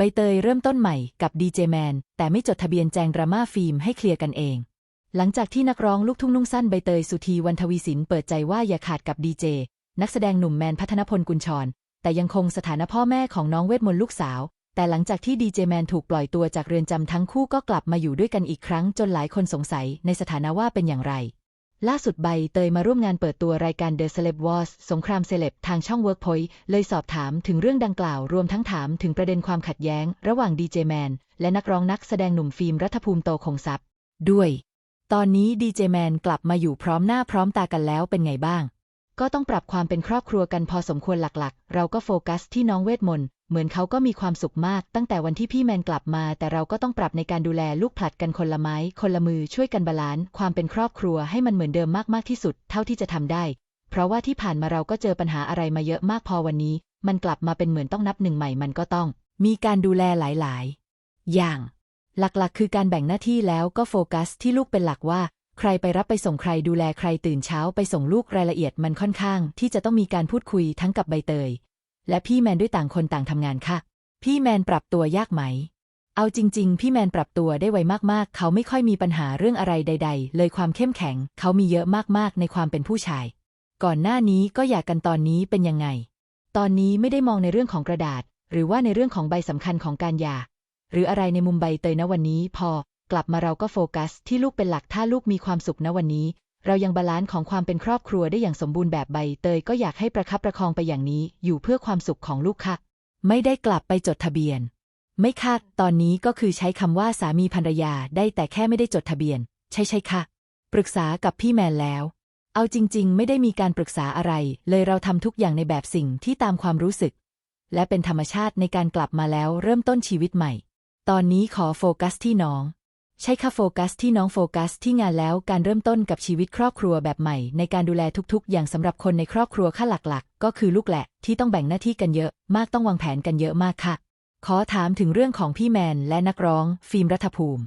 ใบเตยเริ่มต้นใหม่กับดีเจแมนแต่ไม่จดทะเบียนแจงดราม่าฟิล์มให้เคลียร์กันเอง หลังจากที่นักร้องลูกทุ่งนุ่งสั้นใบเตยสุธีวันทวีสินเปิดใจว่าอย่าขาดกับดีเจนักแสดงหนุ่มแมนพัฒนพลกุลชร แต่ยังคงสถานะพ่อแม่ของน้องเวทมนต์ลูกสาว แต่หลังจากที่ดีเจแมนถูกปล่อยตัวจากเรือนจำทั้งคู่ก็กลับมาอยู่ด้วยกันอีกครั้งจนหลายคนสงสัยในสถานะว่าเป็นอย่างไร ล่าสุดใบเตยมาร่วมงานเปิดตัวรายการ The Celeb Wars สงครามเซเลบทางช่อง Workpoint เลยสอบถามถึงเรื่องดังกล่าว รวมทั้งถามถึงประเด็นความขัดแย้ง ระหว่างดีเจแมนและนักร้องนักแสดงหนุ่มฟิล์มรัฐภูมิโตคงทรัพย์ ด้วย ตอนนี้ดีเจแมนกลับมาอยู่พร้อมหน้าพร้อมตากันแล้วเป็นไงบ้าง ก็ต้องปรับความเป็นครอบครัวกันพอสมควรหลักๆ เราก็โฟกัสที่น้องเวทมนต์ เหมือนเขาก็มีความสุขมากตั้งแต่วันที่พี่แมนกลับมา แต่เราก็ต้องปรับในการดูแลลูกผลัดกันคนละไม้ คนละมือช่วยกันบาลานซ์ความเป็นครอบครัวให้มันเหมือนเดิมมากๆที่สุด เท่าที่จะทำได้ เพราะว่าที่ผ่านมาเราก็เจอปัญหาอะไรมาเยอะมากพอวันนี้ มันกลับมาเป็นเหมือนต้องนับหนึ่งใหม่มันก็ต้อง มีการดูแลหลายๆ อย่าง หลักๆ คือการแบ่งหน้าที่แล้วก็โฟกัส ที่ลูกเป็นหลักว่า ใครไปรับไปส่งใครดูแลใครตื่นเช้าไปส่งลูกรายละเอียดมันค่อนข้าง ที่จะต้องมีการพูดคุยทั้งกับใบเตย และพี่แมนด้วยต่างคนต่างทำงานค่ะ พี่แมนปรับตัวยากไหม เอาจริง ๆ พี่แมนปรับตัวได้ไวมากๆ เขาไม่ค่อยมีปัญหาเรื่องอะไรใด ๆ เลยความเข้มแข็ง เขามีเยอะมากๆ ในความเป็นผู้ชาย ก่อนหน้านี้ก็อยากกันตอนนี้เป็นยังไง ตอนนี้ไม่ได้มองในเรื่องของกระดาษ หรือว่าในเรื่องของใบสำคัญของการหย่าหรืออะไรในมุมใบเตยนะวันนี้พอกลับมาเราก็โฟกัสที่ลูกเป็นหลักถ้าลูกมีความสุขนะวันนี้ เรายังบาลานซ์ของความเป็นครอบครัวได้อย่างสมบูรณ์แบบใบเตยก็อยากให้ประคับประคองไปอย่างนี้ อยู่เพื่อความสุขของลูกค่ะ ไม่ได้กลับไปจดทะเบียน ไม่ค่ะ ตอนนี้ก็คือใช้คำว่าสามีภรรยาได้แต่แค่ไม่ได้จดทะเบียน ใช่ใช่ค่ะ ปรึกษากับพี่แมนแล้ว เอาจริง ๆ ไม่ได้มีการปรึกษาอะไร เลยเราทำทุกอย่างในแบบสิ่งที่ตามความรู้สึก และเป็นธรรมชาติในการกลับมาแล้วเริ่มต้นชีวิตใหม่ ตอนนี้ขอโฟกัสที่น้อง ใช่ค่ะโฟกัสที่น้องโฟกัสที่งานแล้วการเริ่มต้นกับชีวิตครอบครัวแบบใหม่ ในการดูแลทุกๆ อย่างสำหรับคนในครอบครัวค่าหลักๆ ก็คือลูกแหละ ที่ต้องแบ่งหน้าที่กันเยอะ มากต้องวางแผนกันเยอะมากค่ะ ขอถามถึงเรื่องของพี่แมนและนักร้อง ฟิล์มรัฐภูมิ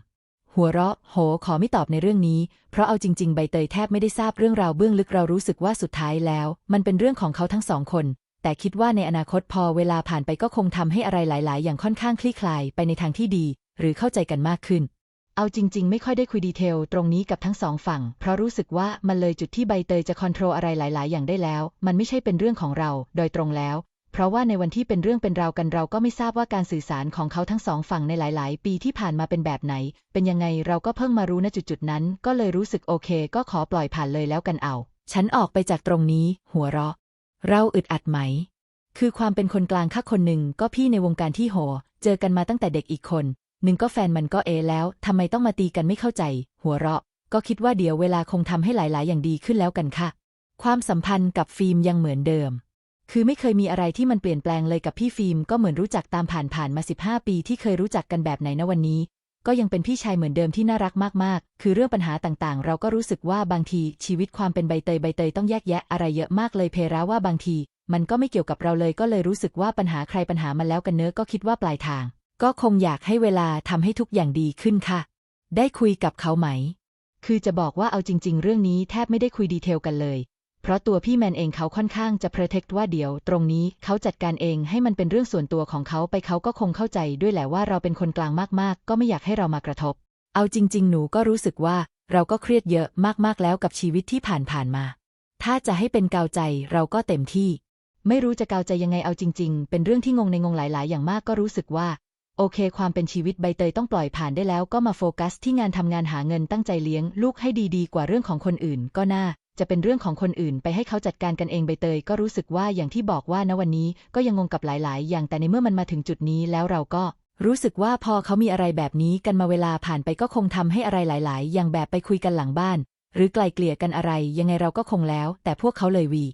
หัวเราะ โห ขอไม่ตอบในเรื่องนี้ เพราะเอาจริง ๆ ใบเตยแทบไม่ได้ทราบเรื่องราวเบื้องลึกเรารู้สึกว่าสุดท้ายแล้ว มันเป็นเรื่องของเขาทั้งสองคน แต่คิดว่าในอนาคตพอเวลาผ่านไปก็คงทำให้อะไรหลาย ๆ อย่างค่อนข้างคลี่คลายไปในทางที่ดี หรือเข้าใจกันมากขึ้น เอาจริง ๆ ไม่ค่อยได้คุยดีเทลตรงนี้กับทั้งสองฝั่ง เพราะรู้สึกว่ามันเลยจุดที่ใบเตยจะคอนโทรลอะไรหลาย ๆ อย่างได้แล้ว มันไม่ใช่เป็นเรื่องของเรา โดยตรงแล้ว เพราะว่าในวันที่เป็นเรื่องเป็นราวกันเราก็ไม่ทราบว่าการสื่อสารของเขาทั้งสองฝั่งในหลาย ๆ ปีที่ผ่านมาเป็นแบบไหน เป็นยังไงเราก็เพิ่งมารู้ณจุดๆนั้น ก็เลยรู้สึกโอเค ก็ขอปล่อยผ่านเลยแล้วกันเอา ฉันออกไปจากตรงนี้ หัวเราะ เราอึดอัดไหม คือความเป็นคนกลางค่าคนหนึ่งก็พี่ในวงการที่โห เจอกันมาตั้งแต่เด็กอีกคน หนึ่งก็แฟนมันก็เอแล้วทำไมต้องมาตีกันไม่เข้าใจ หัวเราะ ก็คิดว่าเดี๋ยวเวลาคงทำให้หลาย ๆ อย่างดีขึ้นแล้วกันค่ะ ความสัมพันธ์กับฟิล์มยังเหมือนเดิม คือไม่เคยมีอะไรที่มันเปลี่ยนแปลงเลยกับพี่ฟิล์มก็เหมือนรู้จักตามผ่านผ่านมา 15 ปีที่เคยรู้จักกันแบบไหนนะวันนี้ ก็ยังเป็นพี่ชายเหมือนเดิมที่น่ารักมาก ๆ คือเรื่องปัญหาต่าง ๆ เราก็รู้สึกว่าบางทีชีวิตความเป็นใบเตยใบเตยต้องแยกแยะอะไรเยอะมากเลยเพราว่าบางที มันก็ไม่เกี่ยวกับเราเลยก็เลยรู้สึกว่าปัญหาใครปัญหามันแล้วกันเนอะก็คิดว่าปลายทาง ก็คงอยากให้เวลาทำให้ทุกอย่างดีขึ้นค่ะ ได้คุยกับเขาไหม คือจะบอกว่าเอาจริง ๆ เรื่องนี้แทบไม่ได้คุยดีเทลกันเลย เพราะตัวพี่แมนเองเขาค่อนข้างจะ protect ว่าเดี๋ยวตรงนี้เขาจัดการเองให้มันเป็นเรื่องส่วนตัวของเขาไปเขาก็คงเข้าใจด้วยแหละว่าเราเป็นคนกลางมากๆ ก็ไม่อยากให้เรามากระทบ เอาจริง ๆ หนูก็รู้สึกว่าเราก็เครียดเยอะมากๆแล้วกับชีวิตที่ผ่านๆมา ถ้าจะให้เป็นกาวใจเราก็เต็มที่ ไม่รู้จะกาวใจยังไงเอาจริง ๆ เป็นเรื่องที่งงในงงหลาย ๆ อย่างมากก็รู้สึกว่า โอเค ความเป็นชีวิตใบเตยต้องปล่อยผ่านได้แล้วก็มาโฟกัสที่งานทำงานหาเงินตั้งใจเลี้ยง ลูกให้ดีๆ กว่าเรื่องของคนอื่น ก็น่า จะเป็นเรื่องของคนอื่น ไปให้เขาจัดการกันเองใบเตยก็รู้สึกว่าอย่างที่บอกว่าณวันนี้ก็ยังงงกับหลาย ๆ อย่างแต่ในเมื่อมันมาถึงจุดนี้แล้วเราก็รู้สึกว่าพอเขามีอะไรแบบนี้กันมาเวลาผ่านไปก็คงทำให้อะไรหลาย ๆ อย่างแบบไปคุยกันหลังบ้าน หรือไกลเกลี่ยกันอะไรยังไงเราก็คงแล้ว แต่พวกเขาเลยวี